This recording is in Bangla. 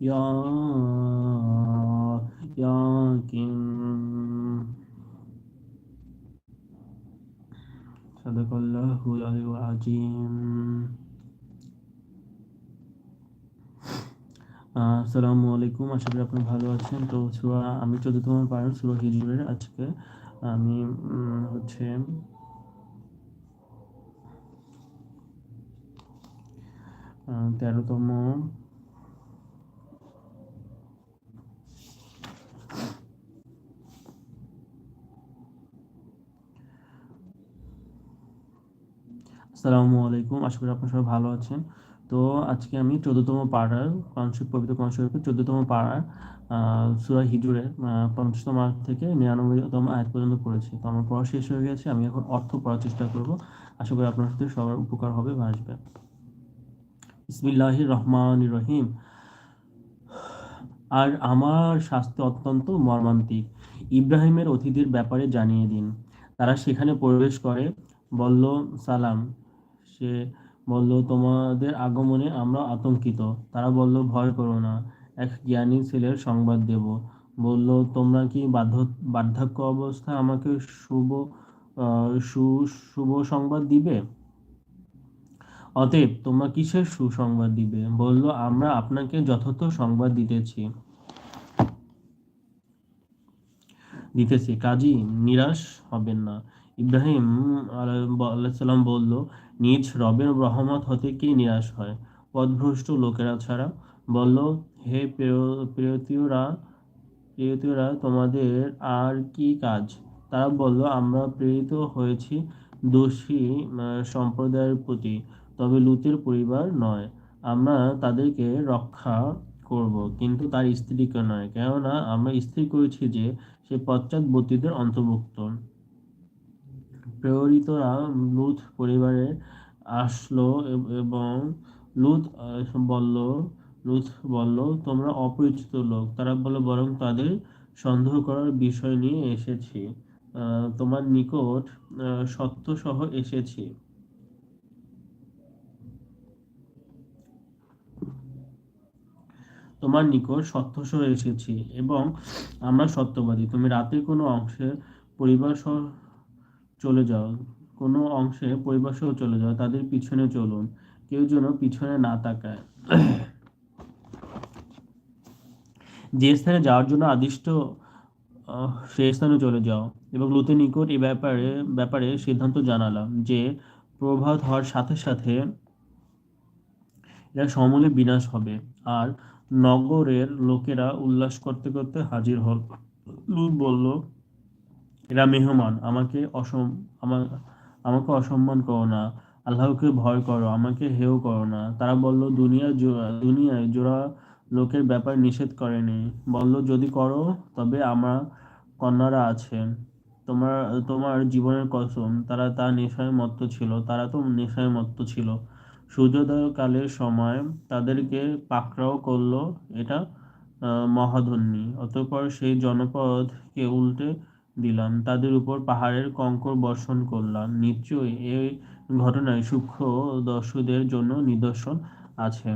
يا ياكن صدق الله العلي العظيم আসসালামু আলাইকুম আশা করি আপনি ভালো আছেন তো সুরা আমি চোদ্দতম পারেন সুরা হিজুরের আজকে আমি হচ্ছে তেরোতম আসসালামু আলাইকুম। আশা করি আপনার সবাই ভালো আছেন। তো আজকে আমি চোদ্দতম পাড়ার কনসেপ্ট পবিত্র কনসেপ্ট চোদ্দতম পাড়ার সুরা হিজুরের পঞ্চাশতম আয়াত থেকে নিরানব্বইতম আয়াত পর্যন্ত পড়েছি। তো আমার পড়া শেষ হয়ে গেছে, আমি এখন অর্থ পড়ার চেষ্টা করব। আশা করি আপনার সাথে সবার উপকার হবে বা আসবে। ইসমিল্লাহ রহমান রহিম। আর আমার স্বাস্থ্য অত্যন্ত মর্মান্তিক। ইব্রাহিমের অতিথির ব্যাপারে জানিয়ে দিন। তারা সেখানে প্রবেশ করে, বলল, সালাম। সে বলল, তোমাদের আগমনে আমরা আতঙ্কিত তারা বলল, ভয় করো না, এক জ্ঞানী ছেলের সংবাদ দেব বলল, তোমরা কি বাধ্য, বার্ধক্য অবস্থায় আমাকে শুভ শুভ সংবাদ দিবে? অতএব তোমরা কিসের সুসংবাদ দিবে বলল, আমরা আপনাকে যথার্থ সংবাদ দিতেছি। দিতেছি। কাজী, নিরাশ হবেন না। ইব্রাহিম আলাইসাল্লাম বলল, নিজ রবের রহমত হতে কি নিরাশ হয়? পদভ্রষ্ট লোকেরা ছাড়া? বলল, হে প্রিয়তীয়রা প্রিয়তীয়রা, তোমাদের আর কি কাজ? তারা বলল, আমরা প্রেরিত হয়েছি দোষী সম্প্রদায়ের প্রতি, তবে লুতের পরিবার নয়। আমরা তাদেরকে রক্ষা করব, কিন্তু তার স্ত্রীকে নয়। কেননা আমরা স্থির করেছি যে সে পশ্চাৎবর্তীদের অন্তর্ভুক্ত। প্রেরিতরা লুত পরিবারে আসলো এবং লুত বলল লুত বলল, তোমরা অপরিচিত লোক। তারা বলল বরং তাদের সন্দেহ করার বিষয় নিয়ে এসেছি। তোমার নিকট সত্য সহ এসেছি। তোমার নিকট সত্যসহ এসেছি এবং আমরা সত্যবাদী। তুমি রাতে কোনো অংশে পরিবার সহ চলে যাও। কোনো অংশে পরিবার সহ চলে যাও, তাদের পিছনে চলুন। কেউ যেন পিছনে না তাকায়। যে স্থানে যাওয়ার জন্য আদিষ্ট সেই স্থানে চলে যাও। এবং লুতের নিকট এই ব্যাপারে ব্যাপারে সিদ্ধান্ত জানালাম যে প্রভাত হওয়ার সাথে সাথে এরা সমূলে বিনাশ হবে। আর নগরের লোকেরা উল্লাস করতে করতে হাজির হল। লুত বলল এরা মেহমান, আমাকে অসম আমাকে অসম্মান করো না, আল্লাহকে ভয় করো, আমাকে হেও করো না। তারা বলল, দুনিয়া দুনিয়ায় জোড়া লোকের ব্যাপার নিষেধ করেনি। বলল, যদি করো, তবে আমার কন্যারা আছে। তোমার তোমার জীবনের কসম, তারা তা নেশায় মত্ত ছিল, তারা তো নেশায় মত্ত ছিল। সূর্যোদয়কালের সময় তাদেরকে পাকড়াও করল, এটা মহাধন্যী। অতঃপর সেই জনপদকে উল্টে দিলাম তাদের উপর পাহাড়ের কঙ্কর বর্ষণ করলাম নিশ্চয়ই এই ঘটনায় সূক্ষ্ম দর্শকদের জন্য নিদর্শন আছে।